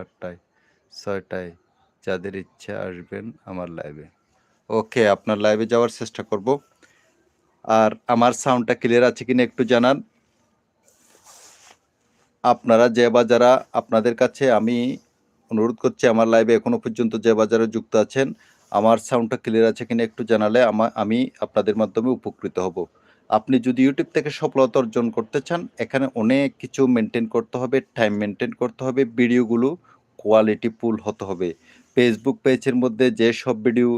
সাতটায়, ছয়টায় যাদের ইচ্ছা আসবেন আমার লাইভে ওকে আপনার লাইভে যাওয়ার চেষ্টা করব। আর আমার সাউন্ডটা ক্লিয়ার আছে কিনা একটু জানান। আপনারা যে বা আপনাদের কাছে আমি অনুরোধ করছি, আমার লাইভে এখনও পর্যন্ত যে বা যারা যুক্ত আছেন, আমার সাউন্ডটা ক্লিয়ার আছে কিনা একটু জানালে আমি আপনাদের মাধ্যমে উপকৃত হব। আপনি যদি ইউটিউব থেকে সফলতা অর্জন করতে চান, এখানে অনেক কিছু মেনটেন করতে হবে টাইম মেনটেন করতে হবে, ভিডিওগুলো কোয়ালিটি ফুল হতে হবে। ফেসবুক পেজের মধ্যে যে সব ভিডিও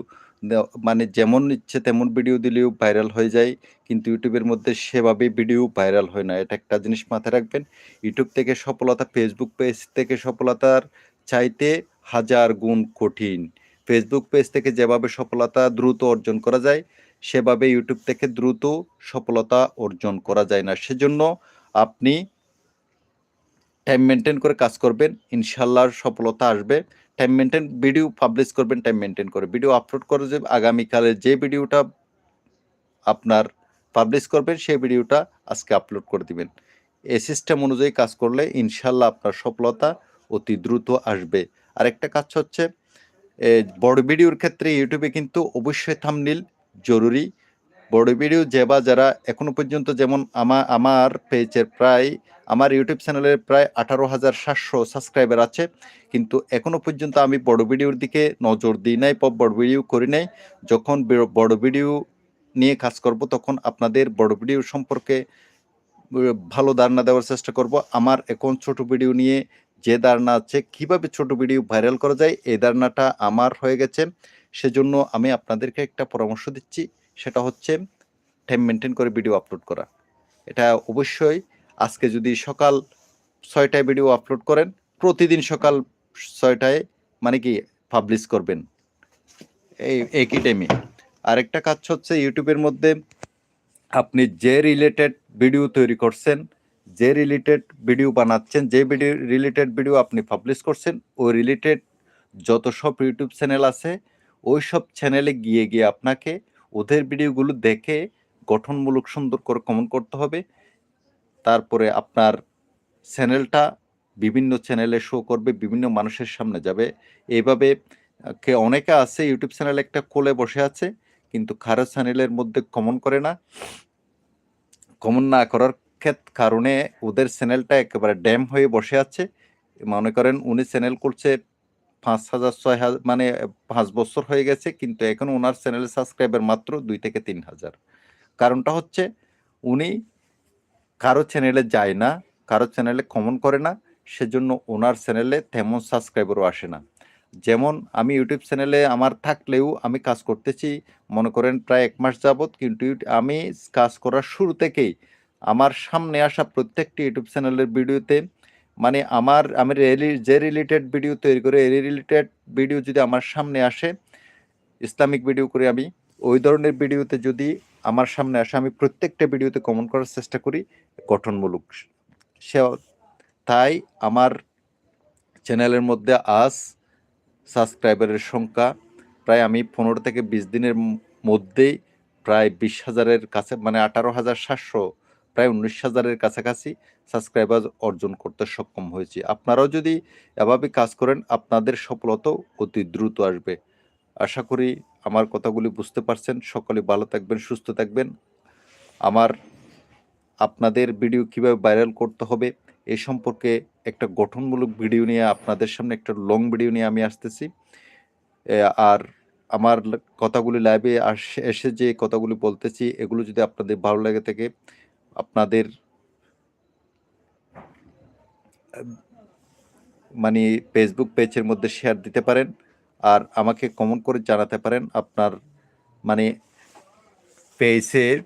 মানে যেমন ইচ্ছে তেমন ভিডিও দিলেও ভাইরাল হয়ে যায়, কিন্তু ইউটিউবের মধ্যে সেভাবে ভিডিও ভাইরাল হয় না। এটা একটা জিনিস মাথায় রাখবেন। ইউটিউব থেকে সফলতা ফেসবুক পেজ থেকে সফলতার চাইতে হাজার গুণ কঠিন। ফেসবুক পেজ থেকে যেভাবে সফলতা দ্রুত অর্জন করা যায় সেভাবে ইউটিউব থেকে দ্রুত সফলতা অর্জন করা যায় না। সেজন্য আপনি টাইম মেনটেন করে কাজ করবেন। ইনশাল্লাহ সফলতা আসবে। টাইম মেনটেন ভিডিও পাবলিশ করবেন টাইম মেনটেন করে। ভিডিও আপলোড করে যে আগামীকালে যে ভিডিওটা আপনার পাবলিশ করবেন, সেই ভিডিওটা আজকে আপলোড করে দিবেন। এই সিস্টেম অনুযায়ী কাজ করলে ইনশাল্লাহ আপনার সফলতা অতি দ্রুত আসবে। আরেকটা কাজ হচ্ছে বড় ভিডিওর ক্ষেত্রে ইউটিউবে কিন্তু অবশ্যই থামনিল জরুরি। বড় ভিডিও যে বা যারা এখনও পর্যন্ত যেমন আমার আমার পেজের প্রায়, আমার ইউটিউব চ্যানেলের প্রায় আঠারো হাজার সাতশো সাবস্ক্রাইবার আছে। কিন্তু এখনও পর্যন্ত আমি বড় ভিডিওর দিকে নজর দিই নাই বা বড় ভিডিও করি নাই। যখন বড় ভিডিও নিয়ে কাজ করব, তখন আপনাদের বড় ভিডিও সম্পর্কে ভালো ধারণা দেওয়ার চেষ্টা করব। আমার এখন ছোট ভিডিও নিয়ে যে ধারণা আছে, কীভাবে ছোট ভিডিও ভাইরাল করা যায়, এই ধারণাটা আমার হয়ে গেছে। সেজন্য আমি আপনাদেরকে একটা পরামর্শ দিচ্ছি। সেটা হচ্ছে টাইম মেনটেন করে ভিডিও আপলোড করা। এটা অবশ্যই আজকে যদি সকাল ছয়টায় ভিডিও আপলোড করেন, প্রতিদিন সকাল ছয়টায় মানে কি পাবলিশ করবেন। এই একই টাইমে আরেকটা কাজ হচ্ছে ইউটিউবের মধ্যে আপনি যে রিলেটেড ভিডিও তৈরি করছেন, যে রিলেটেড ভিডিও বানাচ্ছেন, যে ভিডিও রিলেটেড ভিডিও আপনি পাবলিশ করছেন, ওই রিলেটেড যত সব ইউটিউব চ্যানেল আছে ওই সব চ্যানেলে গিয়ে গিয়ে আপনাকে ওদের ভিডিওগুলো দেখে গঠনমূলক সুন্দর করে কমেন্ট করতে হবে। তারপরে আপনার চ্যানেলটা বিভিন্ন চ্যানেলে শো করবে, বিভিন্ন মানুষের সামনে যাবে। এইভাবে, কে অনেকে আছে ইউটিউব চ্যানেল একটা কোলে বসে আছে, কিন্তু খারাপ চ্যানেলের মধ্যে কমন করে না। কমন না করার কারণে ওদের চ্যানেলটা একেবারে ড্যাম হয়ে বসে আছে। মনে করেন, উনি চ্যানেল করছে পাঁচ হাজার, ছয় হাজার মানে পাঁচ বছর হয়ে গেছে, কিন্তু এখন ওনার চ্যানেলে সাবস্ক্রাইবার মাত্র দুই থেকে তিন হাজার। কারণটা হচ্ছে উনি কারও চ্যানেলে যায় না, কারও চ্যানেলে কমন করে না, সেজন্য ওনার চ্যানেলে তেমন সাবস্ক্রাইবারও আসে না। যেমন আমি ইউটিউব চ্যানেলে আমার থাকলেও আমি কাজ করতেছি, মনে করেন প্রায় এক মাস যাবৎ, কিন্তু আমি কাজ করার শুরু থেকেই আমার সামনে আসা প্রত্যেকটি ইউটিউব চ্যানেলের ভিডিওতে মানে আমার, আমি রেলি- যে রিলেটেড ভিডিও তৈরি করে, এই রিলেটেড ভিডিও যদি আমার সামনে আসে, ইসলামিক ভিডিও করে আমি ওই ধরনের ভিডিওতে যদি আমার সামনে আসে, আমি প্রত্যেকটা ভিডিওতে কমেন্ট করার চেষ্টা করি গঠনমূলক। সে, তাই আমার চ্যানেলের মধ্যে আজ সাবস্ক্রাইবারের সংখ্যা প্রায় আমি পনেরো থেকে বিশ দিনের মধ্যেই প্রায় বিশ হাজারের কাছে মানে আঠারো হাজার সাতশো প্রায় উনিশ হাজারের কাছাকাছি সাবস্ক্রাইবার অর্জন করতে সক্ষম হয়েছি। আপনারাও যদি এভাবে কাজ করেন, আপনাদের সফলতাও অতি দ্রুত আসবে। আশা করি আমার কথাগুলি বুঝতে পারছেন। সকলে ভালো থাকবেন, সুস্থ থাকবেন। আমার, আপনাদের ভিডিও কীভাবে ভাইরাল করতে হবে, এ সম্পর্কে একটা গঠনমূলক ভিডিও নিয়ে, আপনাদের সামনে একটা লং ভিডিও নিয়ে আমি আসতেছি। আর আমার কথাগুলি লাইভে এসে যে কথাগুলি বলতেছি, এগুলো যদি আপনাদের ভালো লাগে থাকে আপনাদের মানে ফেসবুক পেজের মধ্যে শেয়ার দিতে পারেন আর আমাকে কমেন্ট করে জানাতে পারেন আপনার মানে পেজে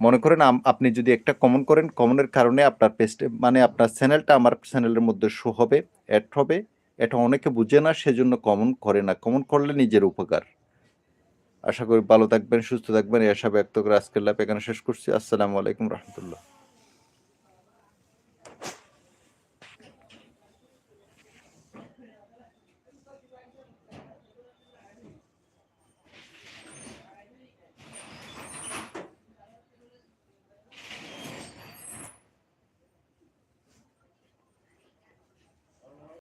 মনে করেন আপনি যদি একটা কমন করেন কমনের কারণে আপনার পেজে মানে আপনার চ্যানেলটা আমার চ্যানেলের মধ্যে শো হবে অ্যাড হবে। এটা অনেকে বুঝে না, সেজন্য কমন করে না। কমন করলে নিজের উপকার। আশা করি ভালো থাকবেন, সুস্থ থাকবেন। এই আশা ব্যক্ত করে আজকের লাভ এখানে শেষ করছি। আসসালামু আলাইকুম রহমতুল্লাহ।